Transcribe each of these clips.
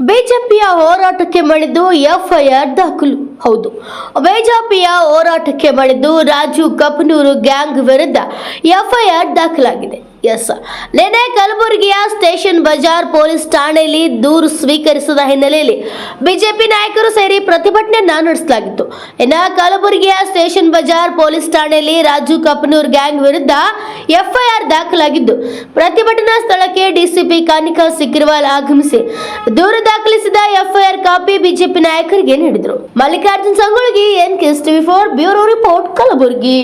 ಬಿಜೆಪಿಯ ಹೋರಾಟಕ್ಕೆ ಮಣಿದು ಎಫ್ಐಆರ್ ದಾಖಲು. ಹೌದು. ಬಿಜೆಪಿಯ ಹೋರಾಟಕ್ಕೆ ಮಣಿದು ರಾಜು ಕಪನೂರು ಗ್ಯಾಂಗ್ ವಿರುದ್ಧ ಎಫ್ಐಆರ್ ದಾಖಲಾಗಿದೆ. ಎಸ್. ನಿನ್ನೆ ಕಲಬುರಗಿಯ ಸ್ಟೇಷನ್ ಬಜಾರ್ ಪೊಲೀಸ್ ಠಾಣೆಯಲ್ಲಿ ದೂರು ಸ್ವೀಕರಿಸಿದ ಹಿನ್ನೆಲೆಯಲ್ಲಿ ಬಿಜೆಪಿ ನಾಯಕರು ಸೇರಿ ಪ್ರತಿಭಟನೆ ನಡೆಸಲಾಗಿತ್ತು. ಇನ್ನು ಕಲಬುರಗಿಯ ಸ್ಟೇಷನ್ ಬಜಾರ್ ಪೊಲೀಸ್ ಠಾಣೆಯಲ್ಲಿ ರಾಜು ಕಪನೂರ್ ಗ್ಯಾಂಗ್ ವಿರುದ್ಧ ಎಫ್ಐಆರ್ ದಾಖಲಾಗಿದ್ದು, ಪ್ರತಿಭಟನಾ ಸ್ಥಳಕ್ಕೆ ಡಿಸಿಪಿ ಕಾನಿಕಾ ಸಿಕ್ರಿವಾಲ್ ಆಗಮಿಸಿ ದೂರು ದಾಖಲಿಸಿದ ಎಫ್ಐಆರ್ ಕಾಪಿ ಬಿಜೆಪಿ ನಾಯಕರಿಗೆ ನೀಡಿದರು. Mallikarjun Sangolgi N KS TV four bureau report Kalaburagi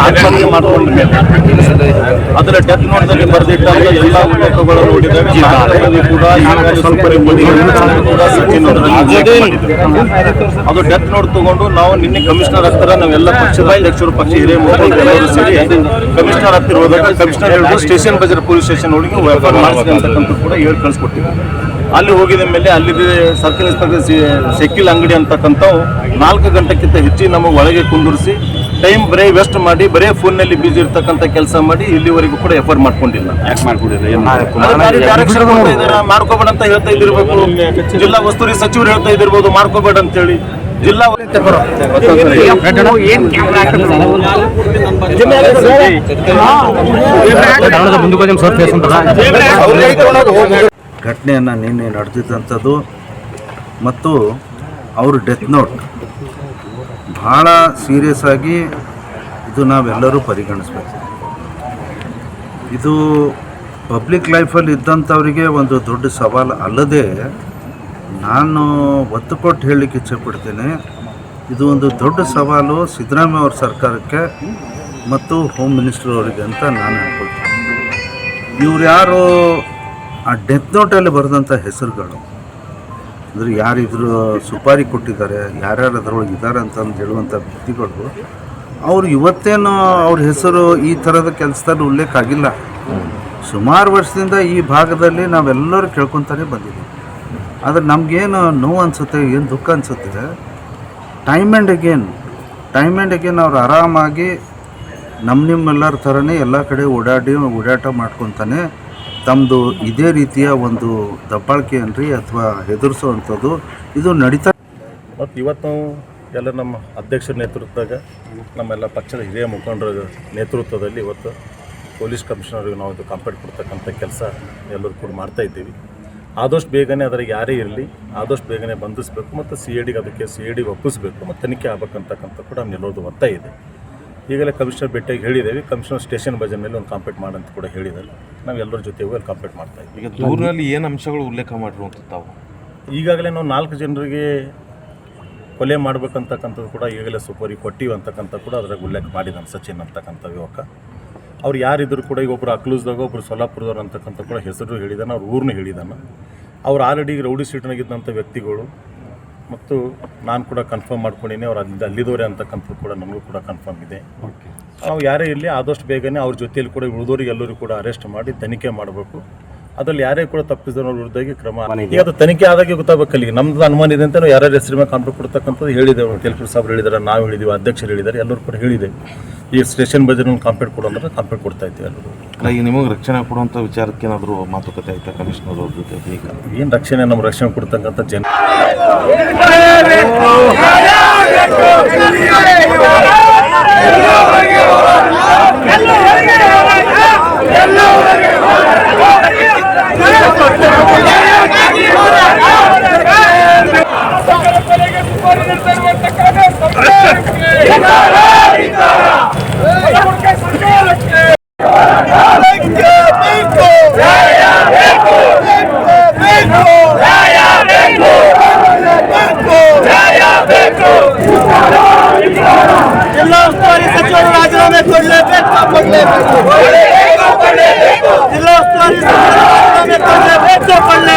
ಆತ್ಮಹತ್ಯೆ ಅದರ ಡೆತ್ ನೋಟ್ದಲ್ಲಿ ಬರೆದಿಟ್ಟಂತ ಎಲ್ಲ ಉಲ್ಲೇಖಗಳು ನೋಡಿದ್ದೇವೆ. ಭಾರತದಲ್ಲಿ ಕೂಡ ಸ್ವಲ್ಪ ಅದು ಡೆತ್ ನೋಟ್ ತಗೊಂಡು ನಾವು ನಿನ್ನೆ ಕಮಿಷನರ್ ಹತ್ತಿರ ನಾವೆಲ್ಲ ಪಕ್ಷದ ಅಧ್ಯಕ್ಷರು ಪಕ್ಷ ಹಿರಿಯ ಮುಖಂಡರು ಎಲ್ಲರೂ ಸೇರಿ ಕಮಿಷನರ್ ಹತ್ತಿರ ಹೋದಾಗ ಕಮಿಷನರ್ ಹೇಳಿದ್ರು ಸ್ಟೇಷನ್ ಬಜಾರ್ ಪೊಲೀಸ್ ಸ್ಟೇಷನ್ ಒಳಗೆ ವ್ಯಾಪಾರ ಮಾಡಿಸಿದೆ ಅಂತಕ್ಕಂಥ ಕೂಡ ಹೇಳಿ ಕಳಿಸ್ಕೊಟ್ಟಿದ್ರು ಅಲ್ಲಿ ಹೋಗಿದ ಮೇಲೆ ಅಲ್ಲಿ ಸರ್ಕಲ್ ಇನ್ಸ್ಪೆಕ್ಟರ್ ಸೆಕಿಲ್ ಅಂಗಡಿ ಅಂತಕ್ಕಂಥವು ನಾಲ್ಕು ಗಂಟೆಕ್ಕಿಂತ ಹೆಚ್ಚು ನಮಗೆ ಒಳಗೆ ಕುಂದಿರಿಸಿ ಟೈಮ್ ಬರೀ ವೇಸ್ಟ್ ಮಾಡಿ ಬರೀ ಫೋನ್ನಲ್ಲಿ ಬ್ಯುಸಿ ಇರ್ತಕ್ಕಂಥ ಕೆಲಸ ಮಾಡಿ ಇಲ್ಲಿವರೆಗೂ ಕೂಡ ಎಫರ್ ಮಾಡ್ಕೊಂಡಿಲ್ಲ. ಮಾಡ್ಕೋಬೇಡ ಅಂತ ಹೇಳ್ತಾ ಇದ್ದಿರ್ಬೇಕು. ಜಿಲ್ಲಾ ಉಸ್ತುವಾರಿ ಸಚಿವರು ಹೇಳ್ತಾ ಇದ್ದಿರ್ಬೋದು ಮಾಡ್ಕೋಬೇಡ ಅಂತೇಳಿ. ಜಿಲ್ಲಾ ಘಟನೆಯನ್ನು ನಿನ್ನೆ ನಡೆದಿದ್ದಂಥದ್ದು ಮತ್ತು ಅವರು ಡೆತ್ ನೋಟ್ ಭಾಳ ಸೀರಿಯಸ್ ಆಗಿ ಇದು ನಾವೆಲ್ಲರೂ ಪರಿಗಣಿಸ್ಬೇಕು. ಇದು ಪಬ್ಲಿಕ್ ಲೈಫಲ್ಲಿ ಇದ್ದಂಥವರಿಗೆ ಒಂದು ದೊಡ್ಡ ಸವಾಲು ಅಲ್ಲದೆ ನಾನು ಒತ್ತು ಕೊಟ್ಟು ಹೇಳಲಿಕ್ಕೆ ಇಚ್ಛೆಪಡ್ತೇನೆ. ಇದು ಒಂದು ದೊಡ್ಡ ಸವಾಲು ಸಿದ್ದರಾಮಯ್ಯ ಅವ್ರ ಸರ್ಕಾರಕ್ಕೆ ಮತ್ತು ಹೋಮ್ ಮಿನಿಸ್ಟರ್ ಅವರಿಗೆ ಅಂತ ನಾನು ಹೇಳ್ಕೊಳ್ತೀನಿ. ಇವ್ರು ಯಾರು ಆ ಡೆತ್ ನೋಟಲ್ಲಿ ಬರೆದಂಥ ಹೆಸರುಗಳು ಅಂದರೆ ಯಾರಿದ್ರು ಸುಪಾರಿ ಕೊಟ್ಟಿದ್ದಾರೆ ಯಾರ್ಯಾರು ಅದರೊಳಗೆ ಇದ್ದಾರೆ ಅಂತಂದು ಹೇಳುವಂಥ ವ್ಯಕ್ತಿಗಳು ಅವರು ಇವತ್ತೇನು ಅವ್ರ ಹೆಸರು ಈ ಥರದ ಕೆಲಸದಲ್ಲಿ ಉಲ್ಲೇಖ ಆಗಿಲ್ಲ. ಸುಮಾರು ವರ್ಷದಿಂದ ಈ ಭಾಗದಲ್ಲಿ ನಾವೆಲ್ಲರೂ ಕೇಳ್ಕೊತಾನೆ ಬಂದಿದ್ದೀವಿ. ಆದರೆ ನಮಗೇನು ನೋವು ಅನಿಸುತ್ತೆ, ಏನು ದುಃಖ ಅನಿಸುತ್ತಿದೆ? Time and again time and again ಅವ್ರು ಆರಾಮಾಗಿ ನಮ್ಮ ನಿಮ್ಮೆಲ್ಲರ ಥರನೇ ಎಲ್ಲ ಕಡೆ ಓಡಾಡಿ ಓಡಾಟ ಮಾಡ್ಕೊತಾನೆ ತಮ್ಮದು ಇದೇ ರೀತಿಯ ಒಂದು ದಬ್ಬಾಳಿಕೆ ಅನ್ರಿ ಅಥವಾ ಹೆದರಿಸುವಂಥದ್ದು ಇದು ನಡೀತಾ ಮತ್ತು ಇವತ್ತು ನಾವು ಎಲ್ಲ ನಮ್ಮ ಅಧ್ಯಕ್ಷರ ನೇತೃತ್ವದಾಗ ನಮ್ಮೆಲ್ಲ ಪಕ್ಷದ ಹಿರಿಯ ಮುಖಂಡರ ನೇತೃತ್ವದಲ್ಲಿ ಇವತ್ತು ಪೊಲೀಸ್ ಕಮಿಷನರ್ಗೆ ನಾವು ಇದು ಕಂಪ್ಲೇಂಟ್ ಕೊಡ್ತಕ್ಕಂಥ ಕೆಲಸ ಎಲ್ಲರೂ ಕೂಡ ಮಾಡ್ತಾ ಇದ್ದೀವಿ. ಆದಷ್ಟು ಬೇಗನೆ ಅದರ ಯಾರೇ ಇರಲಿ ಆದಷ್ಟು ಬೇಗನೆ ಬಂಧಿಸಬೇಕು ಮತ್ತು ಸಿ ಎ ಡಿಗೆ ಅದಕ್ಕೆ ಸಿ ಎ ಡಿಗೆ ಒಪ್ಪಿಸಬೇಕು ಮತ್ತು ತನಿಖೆ ಆಗ್ಬೇಕಂತಕ್ಕಂಥ ಕೂಡ ನಿಲ್ಲೋದು ಒತ್ತಾಯ ಇದೆ. ಈಗಲೇ ಕಮಿಷನರ್ ಭೇಟಿಯಾಗಿ ಹೇಳಿದ್ದೇವೆ ಕಮಿಷನರ್ ಸ್ಟೇಷನ್ ಬಜೆಟ್ ಮೇಲೆ ಒಂದು ಕಾಂಪೇಟ್ ಮಾಡಂತ ಕೂಡ ಹೇಳಿದ್ದಾರೆ. ನಾವು ಎಲ್ಲರ ಜೊತೆ ಹೋಗಿ ಅಲ್ಲಿ ಕಂಪ್ಲೀಟ್ ಮಾಡ್ತಾ ಇದ್ದೀವಿ. ಈಗ ದೂರಿನಲ್ಲಿ ಏನು ಅಂಶಗಳು ಉಲ್ಲೇಖ ಮಾಡಿರುವಂಥ ತಾವು? ಈಗಾಗಲೇ ನಾವು ನಾಲ್ಕು ಜನರಿಗೆ ಕೊಲೆ ಮಾಡಬೇಕಂತಕ್ಕಂಥದ್ದು ಕೂಡ ಈಗಲೇ ಸುಪರಿ ಕೊಟ್ಟಿವಿ ಅಂತಕ್ಕಂಥ ಕೂಡ ಅದ್ರಾಗ ಉಲ್ಲೇಖ ಮಾಡಿದ್ದಾನೆ ಸಚಿನ್ ಅಂತಕ್ಕಂಥ ಯುವಕ. ಅವ್ರು ಯಾರಿದ್ರು ಕೂಡ ಈಗ ಒಬ್ಬರು ಅಕ್ಲೂಸ್ದಾಗ ಒಬ್ಬರು ಸೊಲ್ಲಾಪುರದವ್ರು ಅಂತಕ್ಕಂಥ ಕೂಡ ಹೆಸರು ಹೇಳಿದಾನೆ ಅವ್ರ ಊರನ್ನ ಹೇಳಿದಾನೆ. ಅವ್ರು ಆಲ್ರೆಡಿ ರೌಡಿ ಸೀಟ್ನಾಗಿದ್ದಂಥ ವ್ಯಕ್ತಿಗಳು ಮತ್ತು ನಾನು ಕೂಡ ಕನ್ಫರ್ಮ್ ಮಾಡ್ಕೊಂಡಿನಿ ಅವ್ರು ಅಲ್ಲಿ ಅಲ್ಲಿದವರೇ ಅಂತಕ್ಕಂಥದ್ದು ಕೂಡ ನಮಗೂ ಕೂಡ ಕನ್ಫರ್ಮ್ ಇದೆ. ನಾವು ಯಾರೇ ಇರಲಿ ಆದಷ್ಟು ಬೇಗನೆ ಅವ್ರ ಜೊತೆಯಲ್ಲಿ ಕೂಡ ಉಳಿದೋರಿಗೆ ಎಲ್ಲರೂ ಕೂಡ ಅರೆಸ್ಟ್ ಮಾಡಿ ತನಿಖೆ ಮಾಡಬೇಕು. ಅದ್ರಲ್ಲಿ ಯಾರೇ ಕೂಡ ತಪ್ಪಿಸಿದವ್ರ ವಿರುದ್ಧವಾಗಿ ಕ್ರಮ. ಈಗ ಅದು ತನಿಖೆ ಆದಾಗೆ ಗೊತ್ತಾಗಬೇಕಲ್ಲಿ ಈಗ ನಮ್ದು ಅನುಮಾನ ಇದೆ ಅಂತ ನಾವು ಯಾರ್ಯಾರ ಹೆಸರು ಮೇಲೆ ಕಾಂಪ್ಲೇಂಟ್ ಕೊಡ್ತಕ್ಕಂಥದ್ದು ಹೇಳಿದ್ದೇವೆ ತೆಲುಗು ಸಾಬ್ರು ಹೇಳಿದಾರೆ ನಾವು ಹೇಳಿದ್ದೀವಿ ಅಧ್ಯಕ್ಷರು ಹೇಳಿದ್ದಾರೆ ಎಲ್ಲರೂ ಕೂಡ ಹೇಳಿದೆ. ಈ ಸ್ಟೇಷನ್ ಬಜೆಟ್ ಕಾಂಪ್ಲೇಂಟ್ ಕೊಡು ಅಂದ್ರೆ ಕಾಂಪ್ಲೇಟ್ ಕೊಡ್ತಾ ಇದ್ದೀವಿ ಎಲ್ಲರೂ. ಅಲ್ಲ ಈಗ ನಿಮಗೆ ರಕ್ಷಣೆ ಕೊಡುವಂಥ ವಿಚಾರಕ್ಕೆ ಏನಾದರೂ ಮಾತುಕತೆ ಆಯ್ತಾ? ಕಮಿಷನರ್ ಅವ್ರ ಜೊತೆ ಈಗ ಏನು ರಕ್ಷಣೆ ನಮ್ಮ ರಕ್ಷಣೆ ಕೊಡ್ತಕ್ಕಂಥ ಜನ? গ্রামে করলে ভেদভাব করলে জিল্লা স্তরে গ্রামে করলে ভেদভাব করলে